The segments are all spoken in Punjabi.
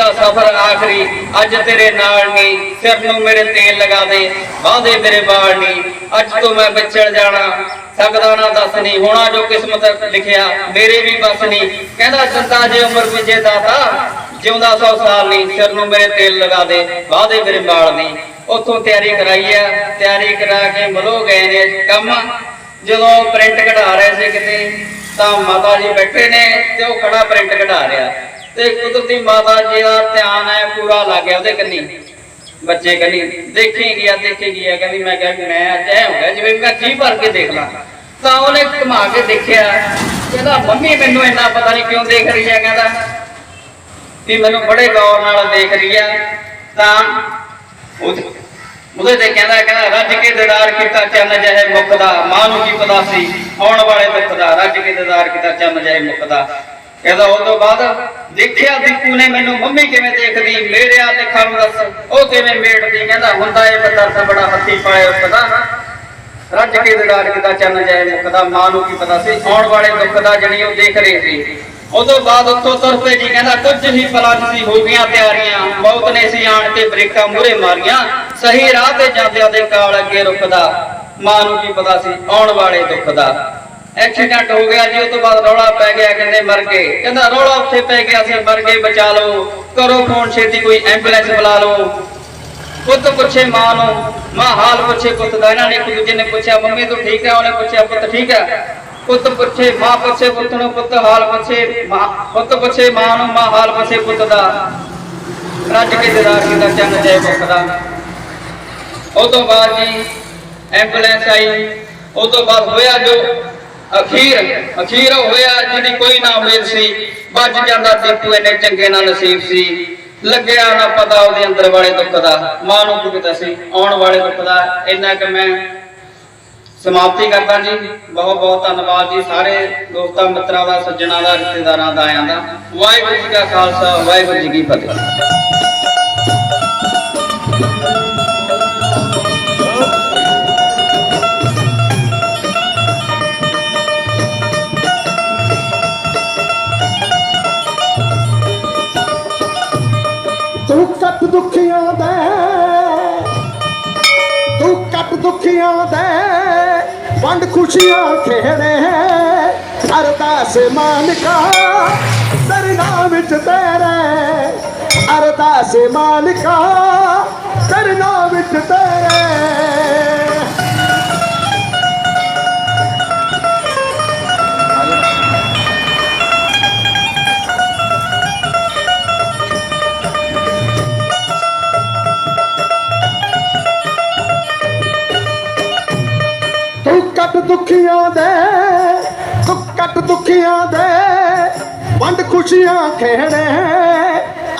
ਦਾ ਸਫ਼ਰ ਆਖਰੀ, ਅੱਜ ਤੇਰੇ ਨਾਲ ਨਹੀਂ ਸਿਰ ਨੂੰ ਮੇਰੇ ਤੇਲ ਲਗਾ ਦੇ ਬਾਂਦੇ ਮੇਰੇ ਵਾਲ ਨਹੀਂ ਅੱਜ ਤੋਂ ਮੈਂ ਵਿਛੜ ਜਾਣਾ, ਸਕਦਾ ਨਾ ਦੱਸ ਨਹੀਂ ਹੋਣਾ ਜੋ ਕਿਸਮਤ ਲਿਖਿਆ, ਮੇਰੇ ਵੀ ਬਸ ਨਹੀਂ ਕਹਿੰਦਾ ਚੰਦਾ ਜੇ ਉਮਰ ਵਿਜੇ ਦਾਤਾ ਜਿਉਂਦਾ ਸੌ ਸਾਲ ਨਹੀਂ ਸਿਰ ਨੂੰ ਮੇਰੇ ਤੇਲ ਲਗਾ ਦੇ ਬਾਂਦੇ ਮੇਰੇ ਵਾਲ ਨਹੀਂ ਉੱਥੋਂ ਤਿਆਰੀ ਕਰਾਈ ਆ, ਤਿਆਰੀ ਕਰਾ ਕੇ ਮਲੋ ਗਏ ਨੇ ਕੰਮ। ਜਦੋਂ ਪ੍ਰਿੰਟ ਕਢਾ ਰਹੇ ਸੀ ਕਿਤੇ, ਤਾਂ ਮਾਤਾ ਜੀ ਬੈਠੇ ਨੇ ਤੇ ਉਹ ਖੜਾ ਪ੍ਰਿੰਟ ਕਢਾ ਰਿਹਾ। ਤੇ ਕੁਦਰਤੀ ਮਾਤਾ ਜੀ ਦਾ ਧਿਆਨ ਹੈ ਪੂਰਾ ਲੱਗ ਗਿਆ ਉਹਦੇ ਕੰਨੀ। ਬੱਚੇ ਕੰਨੀ ਦੇਖੀ ਗਿਆ ਦੇਖੀ ਗਿਆ ਕਹਿੰਦੀ, ਮੈਂ ਕਿਹਾ, ਮੈਂ ਅੱਜ ਐ ਹੋ ਗਿਆ, ਜਿਵੇਂ ਮੈਂ ਜੀ ਭਰ ਕੇ ਦੇਖ ਲਾਂ। ਤਾਂ ਉਹਨੇ ਘੁਮਾ ਕੇ ਦੇਖਿਆ। ਕਹਿੰਦਾ, ਮੰਮੀ, ਮੈਨੂੰ ਇੰਨਾ ਪਤਾ ਨਹੀਂ ਕਿਉਂ ਦੇਖ ਰਹੀ ਹੈ ਕਹਿੰਦਾ। ਵੀ ਮੈਨੂੰ ਬੜੇ ਗੌਰ ਨਾਲ ਦੇਖ ਰਹੀ ਹੈ ਤਾਂ ਉਹਦੇ ਤੇ ਕਹਿੰਦਾ ਕਹਿੰਦਾ, ਰੱਜ ਕੇ ਦਿਦਾਰ ਕੀਤਾ, ਚੰਨ ਜਹੇ ਮੁਖ ਮਾਂ ਨੂੰ ਕੀ ਪਤਾ ਸੀ? ਆਉਣ ਵਾਲੇ ਦੁੱਖ ਦਾ। ਰੱਜ ਕੇ ਦਿਦਾਰ ਕੀਤਾ, ਚੰਨ ਜਹੇ ਮੁਖ ਕਹਿੰਦਾ ਉਹ ਤੋਂ ਬਾਅਦ ਦੇਖਿਆ ਦੀਪੂ ਨੇ ਮੈਨੂੰ ਮੰਮੀ ਕਿਵੇਂ ਦੇਖਦੀ ਮੇਰੇ ਆ ਦੇਖਾਂ ਨੂੰ ਦੱਸ, ਉਹ ਕਿਵੇਂ ਮੇਟਦੀ? ਕਹਿੰਦਾ ਹੁੰਦਾ ਇਹ ਪਦਾਰਥ ਬੜਾ ਹੱਥੀ ਪਾਏ ਪਤਾ ਰੱਜ ਕੇ ਦਿਦਾਰ ਕੀਤਾ ਚੰਨ ਜਹੇ ਮੁਖ ਮਾਂ ਨੂੰ ਕੀ ਪਤਾ ਸੀ, ਆਉਣ ਵਾਲੇ ਦੁੱਖ ਦਾ ਜਣੀ ਉਹ ਦੇਖ ਰਹੀ ਸੀ। ਉਦੋਂ ਬਾਅਦ ਉੱਥੋਂ ਤੁਰ ਪਏ ਜੀ, ਕਹਿੰਦਾ ਕੁਝ ਹੀ ਪਲਾਂ 'ਚ ਹੋ ਗਈਆਂ ਤਿਆਰੀਆਂ। ਮੌਤ ਨੇ ਸੀ ਆਣ ਕੇ ਬ੍ਰੇਕਾਂ ਮੂਰੇ ਮਾਰੀਆਂ। ਸਹੀ ਰਾਹ ਤੇ ਜਾਂਦਿਆਂ ਦੇ ਕਾਲ ਅੱਗੇ ਰੁਕਦਾ। ਮਾਂ ਨੂੰ ਕੀ ਪਤਾ ਸੀ, ਆਉਣ ਵਾਲੇ ਦੁੱਖ ਦਾ। ਐਕਸੀਡੈਂਟ ਹੋ ਗਿਆ ਜੀ, ਉਸ ਤੋਂ ਬਾਅਦ ਰੌਲਾ ਪੈ ਗਿਆ, ਕਹਿੰਦੇ ਮਰ ਗਏ। ਕਹਿੰਦਾ ਰੌਲਾ ਉੱਥੇ ਪੈ ਗਿਆ ਸੀ, ਮਰ ਗਏ, ਬਚਾ ਲਓ। ਕਰੋ ਫੋਨ ਛੇਤੀ, ਕੋਈ ਐਂਬੂਲੈਂਸ ਬੁਲਾ ਲਓ। ਪੁੱਤ ਪੁੱਛੇ ਮਾਂ ਨੂੰ, ਮਾਂ ਹਾਲ ਪੁੱਛੇ ਪੁੱਤ ਦਾ, ਇਹਨਾਂ ਨੇ ਇੱਕ ਦੂਜੇ ਨੇ ਪੁੱਛਿਆ, ਮੰਮੀ ਤੂੰ ਠੀਕ ਹੈ? ਉਹਨੇ ਪੁੱਛਿਆ, ਪੁੱਤ ਠੀਕ ਹੈ? ਪੁੱਤ ਪੁੱਛੇ, ਮਾਂ ਪੁੱਛੇ ਪੁੱਤ ਨੂੰ, ਪੁੱਤ ਹਾਲ ਪੁੱਛੇ ਪੁੱਤ ਪੁੱਛੇ ਮਾਂ ਨੂੰ, ਮਾਂ ਹਾਲ ਪੁੱਛੇ ਪੁੱਤ ਦਾ। ਰੱਜ ਕੇ ਦਿਦਾਰ ਕੀਤਾ ਚੰਨ ਜੈ ਮੁਖ ਦਾ। ਉਹ ਤੋਂ ਬਾਅਦ ਜੀ ਐਂਬੂਲੈਂਸ ਆਈ। ਉਹ ਤੋਂ ਬਾਅਦ ਹੋਇਆ ਜੋ ਅਖੀਰ ਅਖੀਰ ਹੋਇਆ ਜਿਹਦੀ ਕੋਈ ਨਾ ਉਮੀਦ ਸੀ। ਬਚ ਜਾਂਦਾ ਦੀਪੂ ਇਹਨੇ ਚੰਗੇ ਨਾਲ ਨਸੀਬ ਸੀ। ਲੱਗਿਆ ਨਾ ਪਤਾ ਉਹਦੇ ਅੰਦਰ ਵਾਲੇ ਦੁੱਖ ਦਾ। ਮਾਂ ਨੂੰ ਕੀ ਪਤਾ ਸੀ? ਆਉਣ ਵਾਲੇ ਦੁੱਖ ਦਾ। ਇੰਨਾ ਕਿ ਮੈਂ ਸਮਾਪਤੀ ਕਰਦਾ ਜੀ। ਬਹੁਤ ਬਹੁਤ ਧੰਨਵਾਦ ਜੀ ਸਾਰੇ ਦੋਸਤਾਂ, ਮਿੱਤਰਾਂ ਦਾ, ਸੱਜਣਾ ਦਾ, ਰਿਸ਼ਤੇਦਾਰਾਂ ਦਾ, ਆਇਆਂ ਦਾ। ਵਾਹਿਗੁਰੂ ਜੀ ਕਾ ਖਾਲਸਾ, ਵਾਹਿਗੁਰੂ ਜੀ ਕੀ ਫਤਿਹ। ਦੇ, ਤੂੰ ਕੱਟ ਦੁਖੀਆਂ ਦੇ, ਵੰਡ ਖੁਸ਼ੀਆਂ ਖੇੜੇ। ਅਰਦਾਸ ਮਾਨਕਾ ਦਰਨਾ ਵਿੱਚ ਤੇਰੇ। ਅਰਦਾਸ ਮਾਨਕਾ ਦਰਨਾ ਵਿੱਚ ਤੇਰੇ। ਦੁਖੀਆਂ ਦੇ ਤੂੰ ਕੱਟ ਦੁਖੀਆਂ ਦੇ। ਵੰਡ ਖੁਸ਼ੀਆਂ ਖੇੜੇ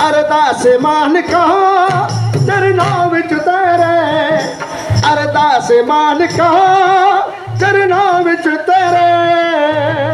ਅਰਦਾਸ ਮਾਨਕਾ ਚਰਨਾਂ ਵਿੱਚ ਤੇਰੇ। ਅਰਦਾਸ ਮਾਨਕਾ ਚਰਨਾਂ ਵਿੱਚ ਤੇਰੇ।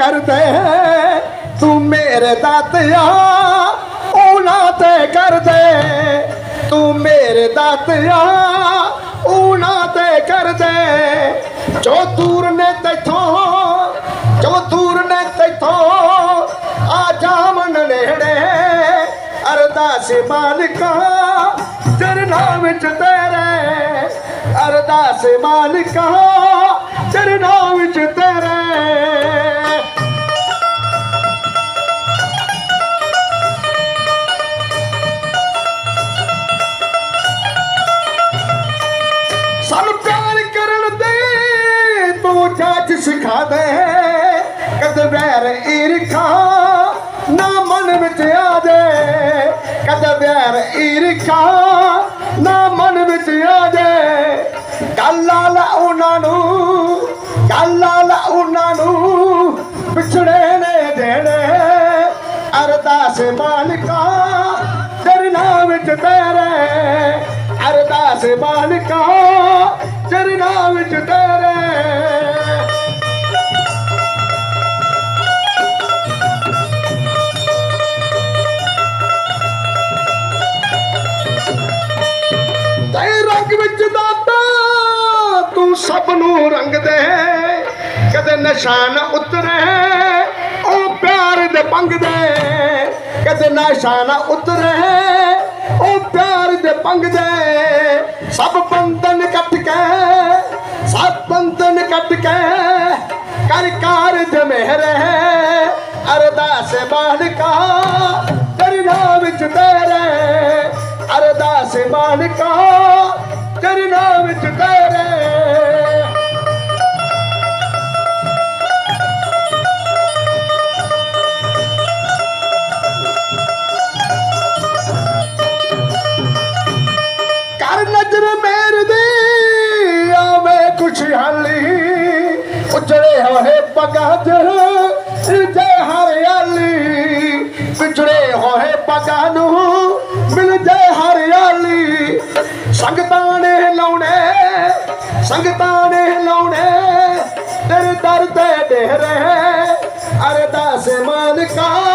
ਕਰ ਦੇ ਤੂੰ ਮੇਰੇ ਦਾਤਿਆ ਉਹਨਾਂ ਤੇ ਕਰ ਦੇ ਤੂੰ ਮੇਰੇ ਦਾਤਿਆ ਉਹਨਾਂ ਤੇ ਕਰ ਦੇ ਜੋ ਦੂਰ ਨੇ ਤੈਥੋਂ ਜੋ ਦੂਰ ਨੇ ਤੈਥੋਂ ਆ ਜਾਮਨ ਨੇੜੇ ਅਰਦਾਸ ਮਾਲਕਾ ਚਰਨਾ ਵਿੱਚ ਤੇਰੇ ਅਰਦਾਸ ਮਾਲਕਾ ਚਰਨਾ ਵਿੱਚ ਤੇਰੇ ਕਦ ਵੈਰ ਈਰਖਾ ਨਾ ਮਨ ਵਿੱਚ ਆ ਜੇ। ਗੱਲ ਲਾ ਉਹਨਾਂ ਨੂੰ, ਗੱਲ ਲਾ ਨੂੰ ਪਿਛੜੇ ਨੇ ਦੇਣੇ। ਅਰਦਾਸ ਮਾਲਕਾ ਚਰਨਾਂ ਵਿੱਚ ਤੇਰੇ। ਅਰਦਾਸ ਮਾਲਕਾ ਸਭ ਕਦੇ ਨਿਸ਼ਾਨ ਉਤਰੇ, ਉਹ ਪਿਆਰ ਦੇ ਪੰਗਦੇ ਕਦੇ ਨਿਸ਼ਾਨ ਉਤਰੇ, ਉਹ ਪਿਆਰ ਦੇ ਪੰਗਦੇ ਸਭ ਬੰਧਨ ਕੱਟ ਕੇ, ਸਭ ਬੰਧਨ ਕੱਟ ਕੇ, ਕਰ ਕਾਰਜ ਮਹਿਰੇ ਅਰਦਾਸ ਮਾਲਕਾ ਚਰਨਾਂ ਵਿੱਚ ਤੇਰੇ ਅਰਦਾਸ ਮਾਲਕਾ ਚਰਨਾਂ ਵਿੱਚ ਤੇਰੇ ਹੋਏ ਪਗਾਜ ਜੇ ਹਰਿਆਲੀ ਵਿਛੜੇ ਨੂੰ ਮਿਲ ਜੇ ਹਰਿਆਲੀ ਸੰਗਤਾਂ ਨੇ ਲਾਉਣੇ, ਸੰਗਤਾਂ ਨੇ ਲਾਉਣੇ। ਤੇਰੇ ਦਰ ਤੇ ਡੇਰੇ, ਅਰਦਾਸ ਮਾਲਕਾ